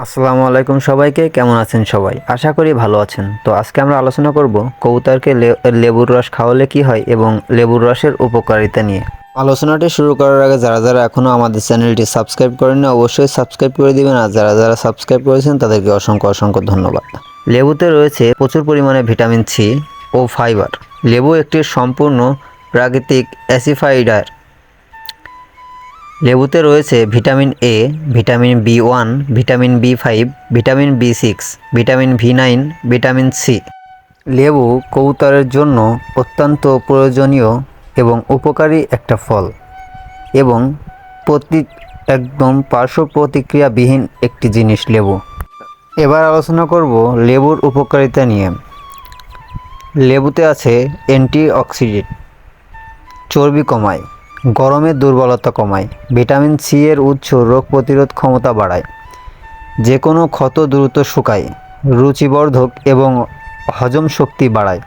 আসসালামু আলাইকুম সবাইকে, কেমন আছেন সবাই? আশা করি ভালো আছেন। তো আজকে আমরা আলোচনা করব কবুতরকে লে- লেবুর রস খাওয়ালে কি হয় এবং লেবুর রসের উপকারিতা নিয়ে। আলোচনাটি শুরু করার আগে যারা যারা এখনও আমাদের চ্যানেলটি সাবস্ক্রাইব করেননি, অবশ্যই সাবস্ক্রাইব করে দিবেন আর যারা যারা সাবস্ক্রাইব করেছেন, তাদেরকে অসংখ্য অসংখ্য ধন্যবাদ। লেবুতে রয়েছে প্রচুর পরিমাণে ভিটামিন সি ও ফাইবার। লেবু একটি সম্পূর্ণ প্রাকৃতিক অ্যাসিফাইডার লেবুতে রয়েছে vitamin A vitamin B one vitamin B five vitamin B six vitamin B nine vitamin C লেবু কবুতরের জন্য অত্যন্ত প্রয়োজনীয় এবং উপকারী একটা ফল এবং প্রতি, একদম পার্শ্ব প্রতিক্রিয়াবিহীন একটি জিনিস লেবু। এবার আলোচনা করব লেবুর উপকারিতা নিয়ে। লেবুতে আছে অ্যান্টিঅক্সিডেন্ট চর্বি কমায়। গরমের দুর্বলতা কমায়। ভিটামিন সি এর উৎস রোগ প্রতিরোধ ক্ষমতা বাড়ায়। যে কোনো ক্ষত দ্রুত শুকায়, রুচিবর্ধক এবং হজম শক্তি বাড়ায়।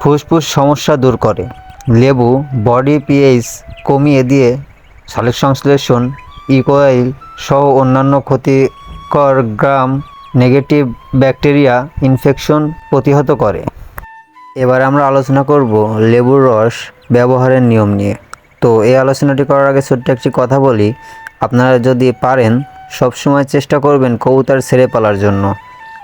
ফুসফুস সমস্যা দূর করে। লেবু, বডি পিএইচ কমিয়ে দিয়ে সালিক সংশ্লেষণ, ইকোয়াইল সহ অন্যান্য ক্ষতিকর গ্রাম নেগেটিভ ব্যাকটেরিয়া ইনফেকশন প্রতিহত করে। এবার আমরা আলোচনা করব লেবুর রস ব্যবহারের নিয়ম নিয়ে। তো এই আলোচনাটি করার আগে ছোট্ট একটি কথা বলি। আপনারা যদি পারেন, সবসময় চেষ্টা করবেন কবুতর ছেড়ে পালার জন্য।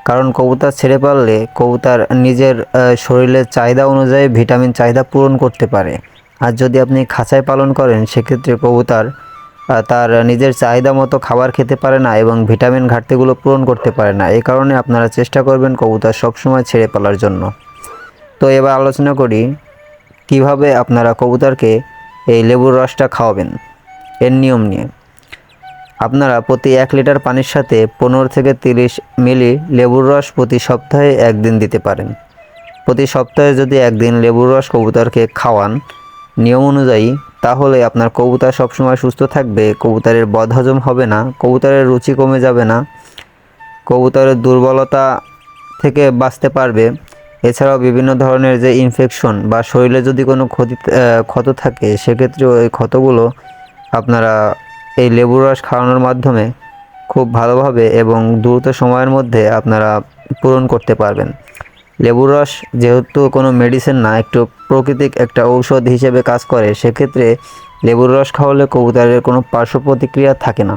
কারণ কবুতর ছেড়ে পারলে কবুতর নিজের শরীরের চাহিদা অনুযায়ী ভিটামিন চাহিদা পূরণ করতে পারে। আর যদি আপনি খাঁচায় পালন করেন, সেক্ষেত্রে কবুতর তার নিজের চাহিদা মতো খাবার খেতে পারে না এবং ভিটামিন ঘাটতিগুলো পূরণ করতে পারে না। এই কারণে আপনারা চেষ্টা করবেন কবুতর সবসময় ছেড়ে পালার জন্য। তো এবার আলোচনা করি কীভাবে আপনারা কবুতরকে এই লেবুর রসটা খাওয়াবেন এর নিয়ম নিয়ে। আপনারা প্রতি এক লিটার পানির সাথে পনেরো থেকে তিরিশ মিলি লেবুর রস প্রতি সপ্তাহে একদিন দিতে পারেন। প্রতি সপ্তাহে যদি একদিন লেবুর রস কবুতরকে খাওয়ান, নিয়ম অনুযায়ী, তাহলে আপনার কবুতর সবসময় সুস্থ থাকবে, কবুতরের বদহজম হবে না, কবুতরের রুচি কমে যাবে না, কবুতরের দুর্বলতা থেকে বাঁচতে পারবে। এছাড়াও বিভিন্ন ধরনের যে ইনফেকশন বা শরীরে যদি কোনো ক্ষতি ক্ষত থাকে সেক্ষেত্রে ওই ক্ষতগুলো আপনারা এই লেবুর রস খাওয়ানোর মাধ্যমে খুব ভালোভাবে এবং দ্রুত সময়ের মধ্যে আপনারা পূরণ করতে পারবেন। লেবুর রস যেহেতু কোনো মেডিসিন না, একটু প্রাকৃতিক একটা ঔষধ হিসেবে কাজ করে, সেক্ষেত্রে লেবুর রস খাওয়ালে কবুতরের কোনো পার্শ্ব প্রতিক্রিয়া থাকে না।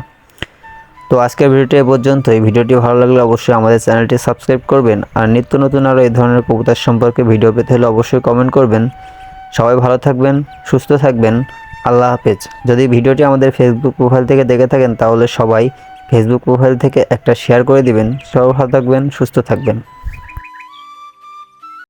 তো আজকের ভিডিওটি এ পর্যন্তই। ভিডিওটি ভালো লাগলে অবশ্যই আমাদের চ্যানেলটি সাবস্ক্রাইব করবেন। আর নিত্য নতুন আরও এই ধরনের কবুতর সম্পর্কে ভিডিও পেতে হলে অবশ্যই কমেন্ট করবেন। সবাই ভালো থাকবেন, সুস্থ থাকবেন। আল্লাহ হাফেজ। যদি ভিডিওটি আমাদের ফেসবুক প্রোফাইল থেকে দেখে থাকেন, তাহলে সবাই ফেসবুক প্রোফাইল থেকে একটা শেয়ার করে দিবেন। সবাই ভালো থাকবেন, সুস্থ থাকবেন।